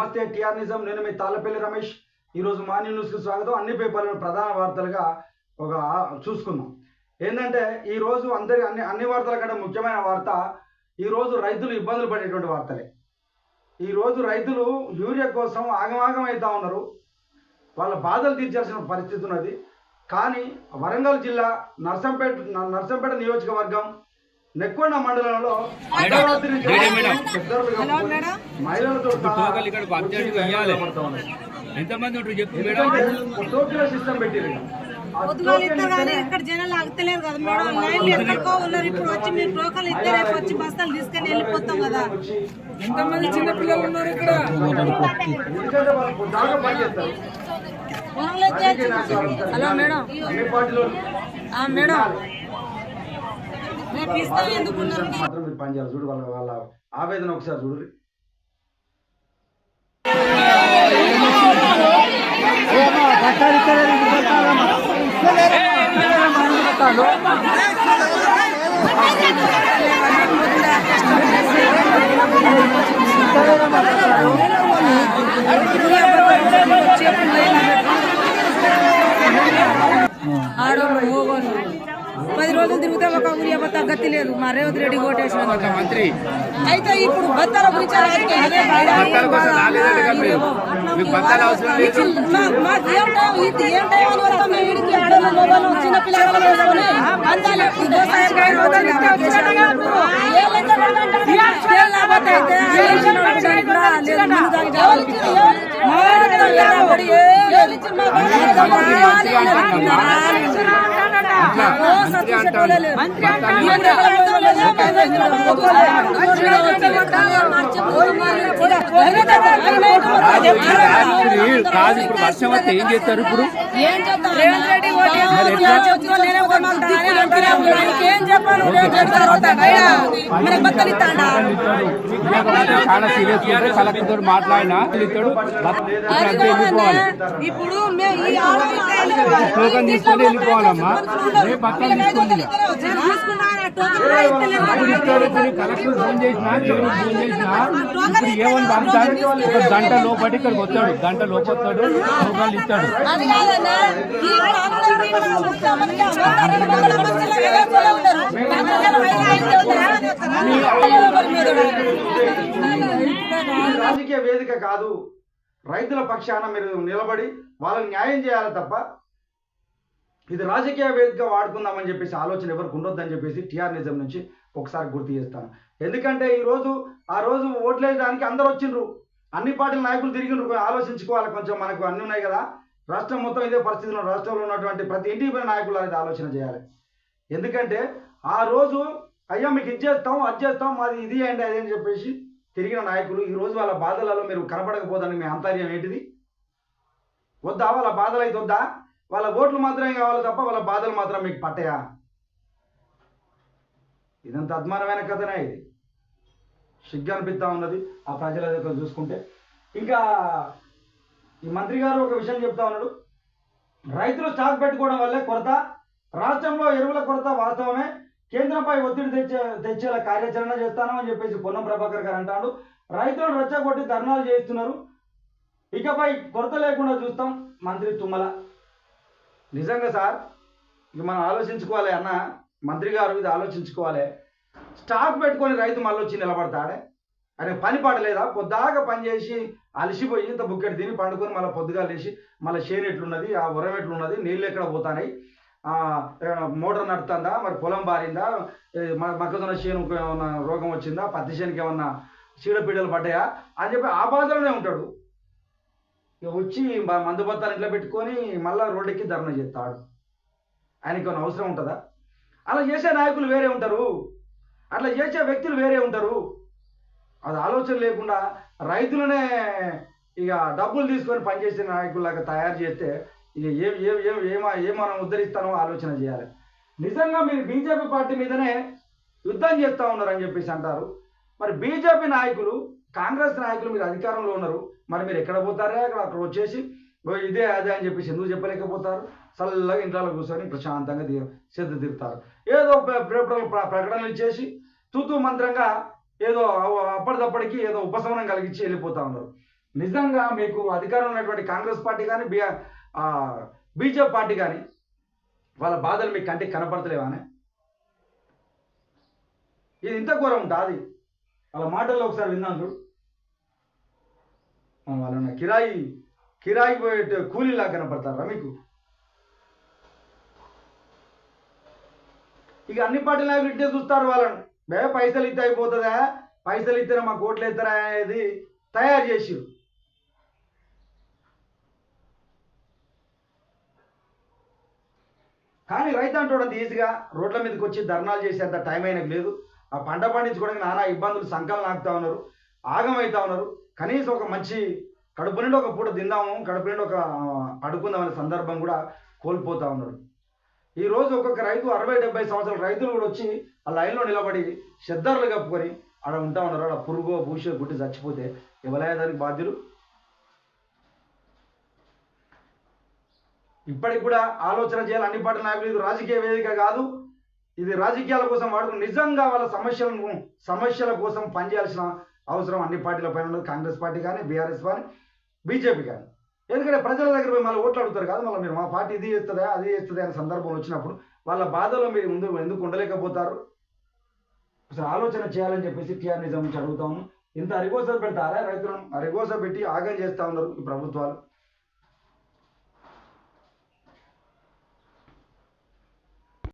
నమస్తే టిఆర్ నిజం. నేను మీ తాళ్ళపల్లి రమేష్. ఈరోజు మార్నింగ్ న్యూస్కి స్వాగతం. అన్ని పేపర్లను ప్రధాన వార్తలుగా ఒక చూసుకుందాం. ఏంటంటే ఈరోజు అందరి అన్ని అన్ని వార్తల కంటే ముఖ్యమైన వార్త ఈరోజు రైతులు ఇబ్బందులు పడేటువంటి వార్తలే. ఈరోజు రైతులు యూరియా కోసం ఆగమాగం అవుతా ఉన్నారు. వాళ్ళ బాధలు తీర్చాల్సిన పరిస్థితి ఉన్నది. కానీ వరంగల్ జిల్లా నర్సంపేట నర్సంపేట నియోజకవర్గం నెక్కొండ మండలంలో అర్ధరాత్రి మహిళలతో టోకన్లు సిస్టమ్ పెట్టిరు పొద్దుగాలు ఇక్కడ జనాలు ఆగుతలేరు కదా మేడం. లైన్లు ఎక్కడికో ఉన్నారు. ఇప్పుడు వచ్చి మీరు టోకన్లు ఇస్తే రేపు వచ్చి బస్తాలు తీసుకొని వెళ్ళిపోతాం కదా. ఎంతమంది ఉన్నారు ఇక్కడ? Hello madam. అన్ని పార్టీలో ఆ మేడం. మాత్రం మీరు పనిచేయాలి చూడు వాళ్ళ వాళ్ళ ఆవేదన ఒకసారి చూడు. ఆడోళ్ళు రోజులు తిరిగితే ఒక ఊరియా బత్త గతి లేదు మా రేవంత్ రెడ్డి ఓటేసిన మంత్రి అయితే ఇప్పుడు బత్తాల గురించి అదే కాదు ఇప్పుడు వర్షం వస్తే ఏం చేస్తారు ఇప్పుడు నేనే మనకి ఇస్తాడా? చాలా సీరియస్ కలెక్టర్ మాట్లాడినా కాదన్నా, ఇప్పుడు టోకన్ తీసుకొని వెళ్ళిపోవాలమ్మా. రేపు తీసుకోండి కలెక్టర్ ఫోన్ చేసినా ఫోన్ చేసినా ఇప్పుడు ఏమని పంపుతాడు ఒక గంట లోపటి ఇక్కడికి వస్తాడు. గంట లోపు వస్తాడు టోకన్లు ఇస్తాడు. అది కాదన్నా, రాజకీయ వేదిక కాదు. రైతుల పక్షాన మీరు నిలబడి వాళ్ళకి న్యాయం చేయాలి తప్ప ఇది రాజకీయ వేదిక వాడుకుందామని చెప్పేసి ఆలోచన ఎవరికి ఉండొద్దని చెప్పేసి టీఆర్ నిజం నుంచి ఒకసారి గుర్తు చేస్తాను. ఎందుకంటే ఈరోజు ఆ రోజు ఓట్లేయడానికి అందరు వచ్చిండ్రు. అన్ని పార్టీల నాయకులు తిరిగిండ్రు. ఆలోచించుకోవాలి కొంచెం మనకు అన్ని ఉన్నాయి కదా. రాష్ట్రం మొత్తం ఇదే పరిస్థితిలో రాష్ట్రంలో ఉన్నటువంటి ప్రతి ఇంటికి పోయిన నాయకులు అనేది ఆలోచన చేయాలి. ఎందుకంటే ఆ రోజు అయ్యా మీకు ఇది చేస్తాం అది చేస్తాం మాది ఇది ఏంటి అది అని చెప్పేసి తిరిగిన నాయకులు ఈ రోజు వాళ్ళ బాధలలో మీరు కనపడకపోదని మీ అంతర్యం ఏంటిది? వద్దా? వాళ్ళ బాధలు అయితే వద్దా? వాళ్ళ ఓట్లు మాత్రమే కావాలి తప్ప వాళ్ళ బాధలు మాత్రం మీకు పట్టయా? ఇదంత అద్మానమైన కథనే ఇది. సిగ్గు అనిపిస్తా ఉన్నది ఆ ప్రజల దగ్గర చూసుకుంటే. ఇంకా ఈ మంత్రి గారు ఒక విషయం చెప్తా ఉన్నాడు. రైతులు స్టాక్ పెట్టుకోవడం వల్లే కొరత రాష్ట్రంలో ఎరువుల కొరత వాస్తవమే. కేంద్రంపై ఒత్తిడి తెచ్చే తెచ్చేలా కార్యాచరణ చేస్తానని చెప్పేసి పొన్నం ప్రభాకర్ గారు అంటాడు. రైతులను రెచ్చగొట్టి ధర్నాలు చేస్తున్నారు ఇకపై కొరత లేకుండా చూస్తాం మంత్రి తుమ్మల. నిజంగా సార్ ఇక మనం ఆలోచించుకోవాలి అన్న మంత్రి గారు ఇది ఆలోచించుకోవాలి. స్టాక్ పెట్టుకొని రైతు మళ్ళీ వచ్చి నిలబడతాడే. అరే పని పడలేదా పొద్దాగా పని చేసి అలసిపోయి ఇంత బుక్కెట్ తిని పండుకొని మళ్ళీ పొద్దుగా లేచి మళ్ళీ చేను ఎట్లున్నది ఆ ఉరం ఎట్లున్నది నీళ్ళు ఎక్కడ పోతానాయి మోటార్ నడుతుందా మరి పొలం బారిందా? ఏ, మొక్కజొన్న చేనుకు ఏమన్నా రోగం వచ్చిందా? పత్తి చేనుకి ఏమన్నా చీడపీడలు పడ్డాయా? అని చెప్పి ఆ బాధలోనే ఉంటాడు. ఇక వచ్చి మందు బత్తాలు ఇంట్లో పెట్టుకొని మళ్ళీ రోడ్డెక్కి ధర్నా చేస్తాడు. ఆయనకి ఏమైనా అవసరం ఉంటుందా? అలా చేసే నాయకులు వేరే ఉంటారు. అట్లా చేసే వ్యక్తులు వేరే ఉంటారు. అది ఆలోచన లేకుండా రైతులనే ఇక డబ్బులు తీసుకొని పనిచేసే నాయకుల్లాగా తయారు చేస్తే ఇక ఏం మనం ఉద్ధరిస్తానో ఆలోచన చేయాలి. నిజంగా మీరు బీజేపీ పార్టీ మీదనే యుద్ధం చేస్తూ ఉన్నారు అని చెప్పేసి అంటారు. మరి బీజేపీ నాయకులు కాంగ్రెస్ నాయకులు మీరు అధికారంలో ఉన్నారు. మరి మీరు ఎక్కడ పోతారే? అక్కడ అక్కడ వచ్చేసి "ఓ, ఇదే అదే అని చెప్పేసి ఎందుకు చెప్పలేకపోతారు? చల్లగా ఇంట్లో కూర్చొని ప్రశాంతంగా తీ సిద్ధ తీరుతారు ఏదో ప్ర- ప్రకటనలు ఇచ్చేసి తూతు మంత్రంగా ఏదో అవ- అప్పటిదప్పటికి ఏదో ఉపశమనం కలిగించి వెళ్ళిపోతా ఉన్నారు. నిజంగా మీకు అధికారం ఉన్నటువంటి కాంగ్రెస్ పార్టీ కానీ బీఆర్ బీజేపీ పార్టీ కానీ వాళ్ళ బాధలు మీకు కంటికి కనపడతలేవానే ఇది ఇంత ఘోరం ఉంటుంది వాళ్ళ మాటల్లో ఒకసారి విన్నాను చూడు. వాళ్ళ వాళ్ళన్న కిరాయి కిరాయి పోయే కూలీలా కనపడతారా మీకు? ఇక అన్ని పార్టీ నాయకులు చూస్తారు వాళ్ళని. బే పైసలు ఇస్తే అయిపోతుందా? పైసలు ఇస్తేనే మాకు ఓట్లు ఇస్తారా అనేది తయారు చేసిరు కానీ రైతు అంటాడు అంత ఈజీగా రోడ్ల మీదకి వచ్చి ధర్నాలు చేసేంత టైం అయినకు లేదు. ఆ పంట పండించుకోవడానికి నానా ఇబ్బందులు సంకలం నాకుతా ఉన్నారు ఆగమవుతా ఉన్నారు. కనీసం ఒక మంచి కడుపు నిండి ఒక పూట తిందాము కడుపు నిండి ఒక ఆ, సందర్భం కూడా కోల్పోతా ఉన్నారు. ఈరోజు ఒక్కొక్క రైతు అరవై డెబ్బై సంవత్సరాల రైతులు కూడా వచ్చి ఆ లైన్లో నిలబడి చెద్దర్లు కప్పుకొని ఆడ ఉంటా ఉన్నారు. ఆడ పురుగు భూష గుట్టి చచ్చిపోతే ఎవరైనా దానికి బాధ్యులు? ఇప్పటికి కూడా ఆలోచన చేయాలి. అన్ని పార్టీ నాయకులు ఇది రాజకీయ వేదిక కాదు. ఇది రాజకీయాల కోసం వాడుకుని నిజంగా వాళ్ళ సమస్యలను సమస్యల కోసం పనిచేయాల్సిన అవసరం అన్ని పార్టీల పైన ఉన్నది. కాంగ్రెస్ పార్టీ కానీ బీఆర్ఎస్ కానీ బీజేపీ కానీ. ఎందుకంటే ప్రజల దగ్గర పోయి మళ్ళీ ఓట్లు అడుగుతారు కాదు. మళ్ళీ మీరు మా పార్టీ ఇది చేస్తుందా అది చేస్తుందా అనే సందర్భం వచ్చినప్పుడు వాళ్ళ బాధలో మీరు ముందు ఎందుకు ఉండలేకపోతారు? అసలు ఆలోచన చేయాలని చెప్పేసి టీఆర్ నిజం నుంచి అడుగుతా ఉన్నాం. ఇంత అరిగోస పెడతారా? రైతులను అరిగోస పెట్టి ఆగం చేస్తా ఉన్నారు ఈ ప్రభుత్వాలు.